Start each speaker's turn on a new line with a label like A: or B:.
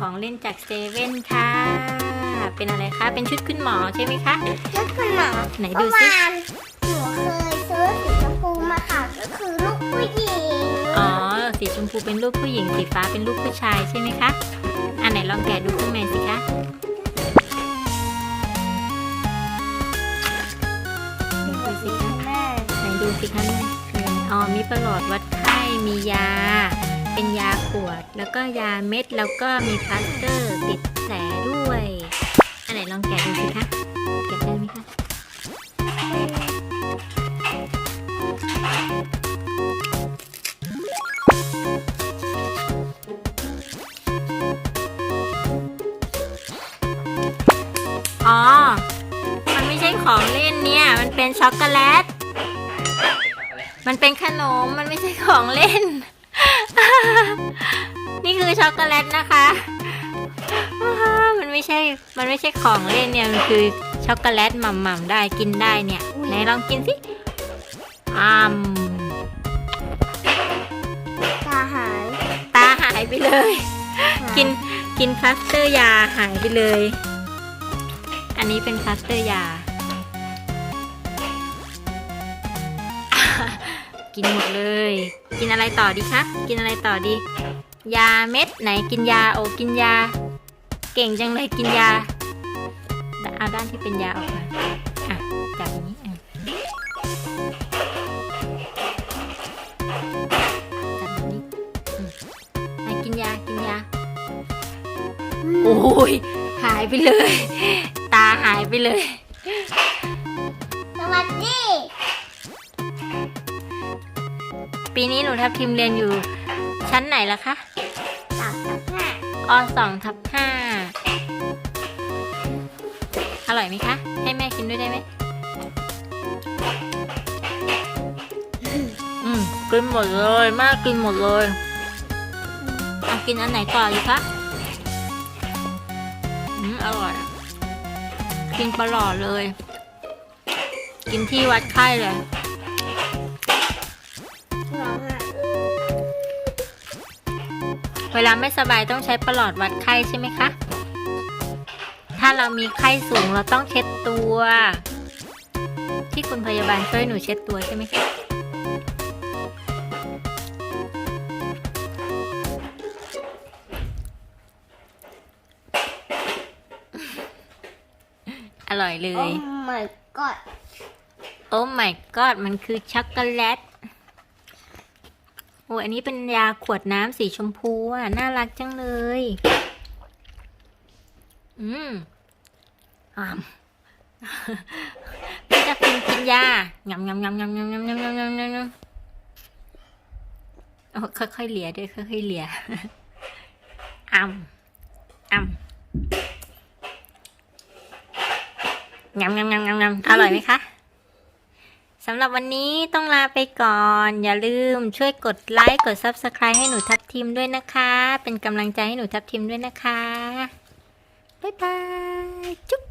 A: ของเล่นจากเซเว่นค่ะ เป็นอะไรคะ เป็นชุดคุณหมอใช่ไหมคะ
B: ชุดคุณหมอ
A: ไหน
B: เมื่
A: ดู
B: อ
A: สิ
B: วานหนูเคยซื้อสีชมพูมาค่ะก็คือลูกผู้หญิง
A: อ๋อ สีชมพูเป็นรูปผู้หญิง สีฟ้าเป็นรูปผู้ชายใช่ไหมคะ อันไหนลองแกะดูข้างในสิคะดูสิคะ
B: แม่
A: ไหนดูสิคะนี่คืออะไรอ๋อ มีประหลอดวัดไข้ มียา เป็นยาขวด แล้วก็ยาเม็ด แล้วก็มีพลาสเตอร์ติดแผลด้วย อันไหนลองแกะดูสิคะ แกะได้ไหมคะ อ๋อ มันไม่ใช่ของเล่นเนี่ย มันเป็นช็อกโกแลต มันเป็นขนม มันไม่ใช่ของเล่น นี่คือช็อกโกแลตนะคะ มันไม่ใช่ มันไม่ใช่ของเล่นเนี่ย มันคือช็อกโกแลตหม่ำๆได้กินได้เนี่ย ไหนลองกินสิอ้าม
B: ตาหาย
A: ตาหายไปเลย กิน กินพลาสเตอร์ยาหายไปเลย อันนี้เป็นพลาสเตอร์ยา กินหมดเลย กินอะไรต่อดีคะ กินอะไรต่อดี ยาเม็ดไหนกินยาโอกินยา เก่งจังเลยกินยาเอาด้านที่เป็นยาออกมาอะจางนี้อะจับแบบนี้อืมไหนกินยากินยาโอ้ยหายไปเลย ตาหายไปเลย
B: สวัสดี
A: ปีนี้หนูทับทิมเรียนอยู่ ชั้นไหนล่ะคะ
B: สามกับห้า
A: อสองทับห้าอร่อยไหมคะ ให้แม่กินด้วยได้ไหมอืมกินหมดเลยแม่กินหมดเลยเอากินอันไหนต่อดีคะอืมอร่อยอะกินปลอดเลย กินที่วัดไข้เลย เวลาไม่สบายต้องใช้ประหลอดวัดไข้ใช่ไหมคะ ถ้าเรามีไข้สูงเราต้องเช็ดตัว ที่คุณพยาบาลช่วยหนูเช็ดตัวใช่ไหมคะอร่อยเล
B: โอ้
A: ย
B: my god
A: โอ้ my god มันคือช็อกโกแลต โอ้อันนี้เป็นยาขวดน้ำสีชมพูอะ น่ารักจังเลย อืมอ่ามพี่จะกินกินยางำงำงำงำงำงำงำงำงำงำงำโอ้ค่อยๆเลียด้วยค่อยๆเลียอ่ำอ่ำงำงำงำงำงำอร่อยไหมคะ สำหรับวันนี้ต้องลาไปก่อน อย่าลืมช่วยกดไลค์กด Subscribe ให้หนูทับทีมด้วยนะคะ เป็นกำลังใจให้หนูทับทีมด้วยนะคะ บ๊ายบาย จุ๊บ